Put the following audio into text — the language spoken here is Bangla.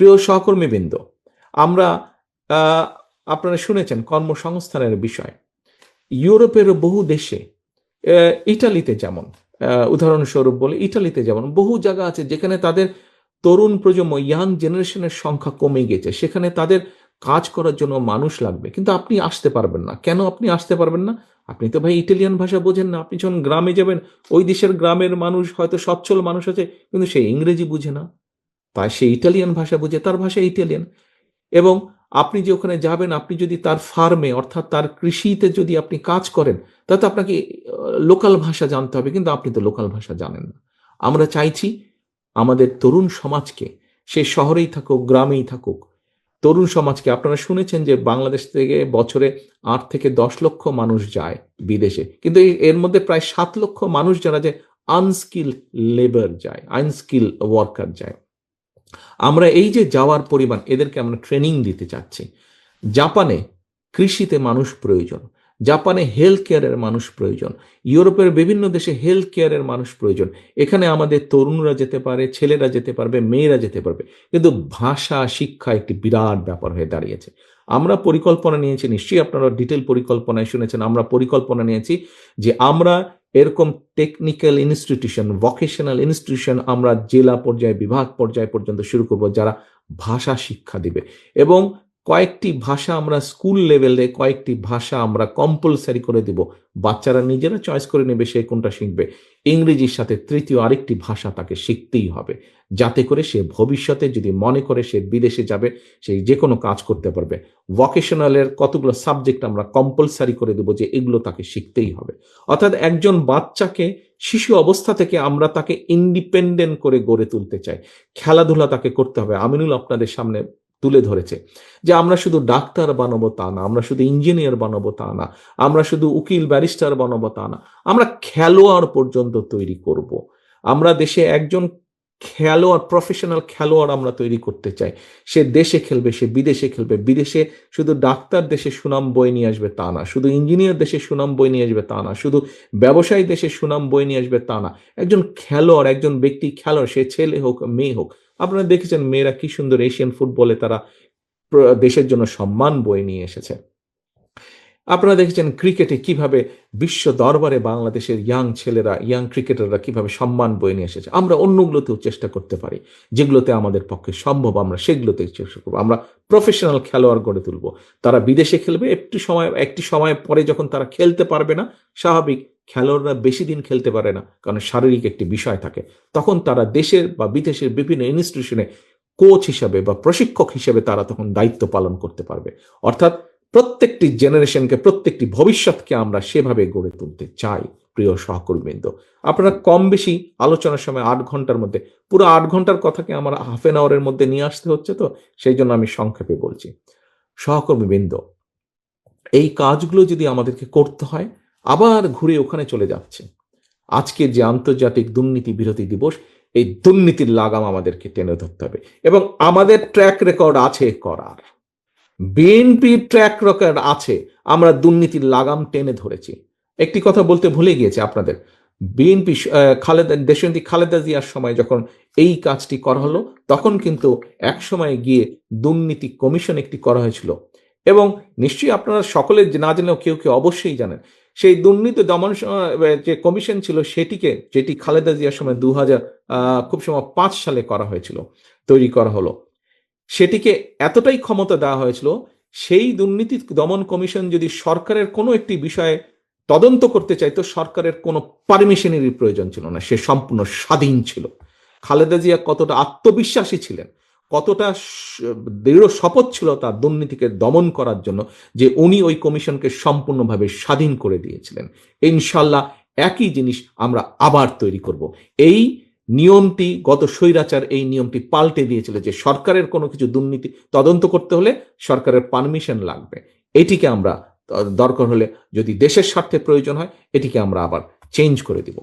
প্রিয় সহকর্মীবৃন্দ, আমরা আপনারা শুনেছেন কর্মসংস্থানের বিষয়। ইউরোপের বহু দেশে ইটালিতে যেমন উদাহরণস্বরূপ বলে, ইটালিতে যেমন বহু জায়গা আছে যেখানে তাদের তরুণ প্রজন্ম, ইয়াং জেনারেশনের সংখ্যা কমে গেছে, সেখানে তাদের কাজ করার জন্য মানুষ লাগবে। কিন্তু আপনি আসতে পারবেন না। কেন আপনি আসতে পারবেন না? আপনি তো ভাই ইটালিয়ান ভাষা বোঝেন না। আপনি যখন গ্রামে যাবেন, ওই দেশের গ্রামের মানুষ হয়তো সচ্ছল মানুষ আছে, কিন্তু সে ইংরেজি বুঝে না। তাই সে ইটালিয়ান ভাষা বুঝে, তার ভাষা ইটালিয়ান এবং আপনি যে ওখানে যাবেন, আপনি যদি তার ফার্মে, অর্থাৎ তার কৃষিতে যদি আপনি কাজ করেন, তাতে আপনাকে লোকাল ভাষা জানতে হবে, কিন্তু আপনি তো লোকাল ভাষা জানেন না। আমরা চাইছি আমাদের তরুণ সমাজকে, সে শহরেই থাকুক, গ্রামেই থাকুক, তরুণ সমাজকে, আপনারা শুনেছেন যে বাংলাদেশ থেকে বছরে আট থেকে দশ লক্ষ মানুষ যায় বিদেশে, কিন্তু এর মধ্যে প্রায় সাত লক্ষ মানুষ যারা যে আনস্কিল লেবার যায়, আনস্কিল ওয়ার্কার যায়। আমরা এই যে যাওয়ার পরিমাণ, এদেরকে আমরা ট্রেনিং দিতে চাচ্ছি। জাপানে কৃষিতে মানুষ প্রয়োজন, জাপানে হেলথ কেয়ারের মানুষ প্রয়োজন, ইউরোপের বিভিন্ন দেশে হেলথ কেয়ারের মানুষ প্রয়োজন। এখানে আমাদের তরুণরা যেতে পারে, ছেলেরা যেতে পারবে, মেয়েরা যেতে পারবে। কিন্তু ভাষা, শিক্ষা একটি বিরাট ব্যাপার হয়ে দাঁড়িয়েছে। আমরা পরিকল্পনা নিয়েছি, নিশ্চয়ই আপনারা ডিটেল পরিকল্পনায় শুনেছেন, আমরা পরিকল্পনা নিয়েছি যে আমরা এরকম টেকনিক্যাল ইনস্টিটিউশন ভকেশনাল ইনস্টিটিউশন আমরা জেলা পর্যায়ে, বিভাগ পর্যায়ে পর্যন্ত শুরু করব যারা ভাষা শিক্ষা দিবে। এবং কয়েকটি ভাষা আমরা স্কুল লেভেলে কয়েকটি ভাষা আমরা কম্পালসারি করে দিব। বাচ্চারা নিজেরা চয়েস করে নেবে সে কোনটা শিখবে। ইংরেজির সাথে তৃতীয় আরেকটি ভাষা তাকে শিখতেই হবে। যাতে করে সে ভবিষ্যতে যদি মনে করে সে বিদেশে যাবে, সে যে কোনো কাজ করতে পারবে। ভকেশনালের কতগুলো সাবজেক্ট আমরা কম্পালসারি করে দেবো যে এগুলো তাকে শিখতেই হবে। অর্থাৎ একজন বাচ্চাকে শিশু অবস্থা থেকে আমরা তাকে ইন্ডিপেন্ডেন্ট করে গড়ে তুলতে চাই। খেলাধুলা তাকে করতে হবে। আমিনুল আপনাদের সামনে তুলে ধরেছে যে আমরা শুধু ডাক্তার বানাবো তা না, আমরা শুধু ইঞ্জিনিয়ার বানাবো তা না, আমরা শুধু উকিল ব্যারিস্টার বানাবো তা না, আমরা খেলোয়াড় পর্যন্ত তৈরি করব। আমরা দেশে একজন খেলোয়াড় প্রফেশনাল খেলোয়াড় আমরা তৈরি করতে চাই সে দেশে খেলবে, সে বিদেশে খেলবে, বিদেশে শুধু ডাক্তার দেশে সুনাম বই নিয়ে আসবে তা না, শুধু ইঞ্জিনিয়ার দেশে সুনাম বই নিয়ে আসবে তা না, শুধু ব্যবসায়ী দেশে সুনাম বই নিয়ে আসবে তা না একজন খেলোয়াড়, একজন ব্যক্তি খেলোয়াড়, সে ছেলে হোক, মেয়ে হোক আপনারা দেখেছেন মেয়েরা কি সুন্দর এশিয়ান ফুটবলে তারা দেশের জন্য সম্মান বয়ে নিয়ে এসেছে। আপনারা দেখেছেন ক্রিকেটে কীভাবে বিশ্ব দরবারে বাংলাদেশের ইয়াং ছেলেরা ইয়াং ক্রিকেটাররা কীভাবে সম্মান বয়ে নিয়ে এসেছে, আমরা অন্যগুলোতেও চেষ্টা করতে পারি। যেগুলোতে আমাদের পক্ষে সম্ভব, আমরা সেগুলোতে চেষ্টা করব। আমরা প্রফেশনাল খেলোয়াড় গড়ে তুলবো। তারা বিদেশে খেলবে, একটু সময়, একটি সময় পরে যখন তারা খেলতে পারবে না, স্বাভাবিক খেলোয়াড়রা বেশি দিন খেলতে পারে না, কারণ শারীরিক একটি বিষয় থাকে। তখন তারা দেশের বা বিদেশের বিভিন্ন ইনস্টিটিউশনে কোচ হিসাবে বা প্রশিক্ষক হিসেবে তারা তখন দায়িত্ব পালন করতে পারবে। অর্থাৎ প্রত্যেকটি জেনারেশনকে প্রত্যেকটি ভবিষ্যৎকে আমরা সেভাবে গড়ে তুলতে চাই, প্রিয় সহকর্মীবৃন্দ। আপনারা কম বেশি আলোচনার সময় আট ঘণ্টার মধ্যে, পুরো আট ঘণ্টার কথাকে আমার হাফ এন আওয়ারের মধ্যে নিয়ে আসতে হচ্ছে তো, সেই জন্য আমি সংক্ষেপে বলছি। সহকর্মীবৃন্দ, এই কাজগুলো যদি আমাদেরকে করতে হয় আবার ঘুরে ওখানে চলে যাচ্ছে। আজকে যে আন্তর্জাতিক দুর্নীতি বিরোধী দিবস, এই দুর্নীতির লাগাম আমাদেরকে টেনে ধরতে হবে এবং আমাদের ট্র্যাক রেকর্ড আছে করার। বিএনপি ট্র্যাক রেকর্ড আছে, আমরা দুর্নীতির লাগাম টেনে ধরেছি। একটি কথা বলতে ভুলে গিয়েছে আপনাদের। বিএনপি খালেদা দেশন্তি খালেদা জিয়ার সময় যখন এই কাজটি করা হলো, তখন কিন্তু এক সময় গিয়ে দুর্নীতি কমিশন একটি করা হয়েছিল। এবং নিশ্চয়ই আপনারা সকলে না জানলেও কেউ কেউ অবশ্যই জানেন সেই দুর্নীতি দমন যে কমিশন ছিল সেটিকে, যেটি খালেদা জিয়ার সময় দু হাজার খুব সময় পাঁচ সালে করা হয়েছিল, তৈরি করা হলো। সেটিকে এতটাই ক্ষমতা দেওয়া হয়েছিল, সেই দুর্নীতি দমন কমিশন যদি সরকারের কোনো একটি বিষয়ে তদন্ত করতে চাইতো, সরকারের কোনো পারমিশনেরই প্রয়োজন ছিল না, সে সম্পূর্ণ স্বাধীন ছিল। খালেদা জিয়া কতটা আত্মবিশ্বাসী ছিলেন কতটা দৃঢ় শপথ ছিল তার দুর্নীতিকে দমন করার জন্য যে উনি ওই কমিশনকে সম্পূর্ণভাবে স্বাধীন করে দিয়েছিলেন। ইনশাল্লাহ একই জিনিস আমরা আবার তৈরি করব। এই নিয়মটি গত স্বৈরাচার এই নিয়মটি পাল্টে দিয়েছিল যে সরকারের কোনো কিছু দুর্নীতি তদন্ত করতে হলে সরকারের পারমিশন লাগবে। এটিকে আমরা দরকার হলে যদি দেশের স্বার্থে প্রয়োজন হয়, এটিকে আমরা আবার চেঞ্জ করে দিব।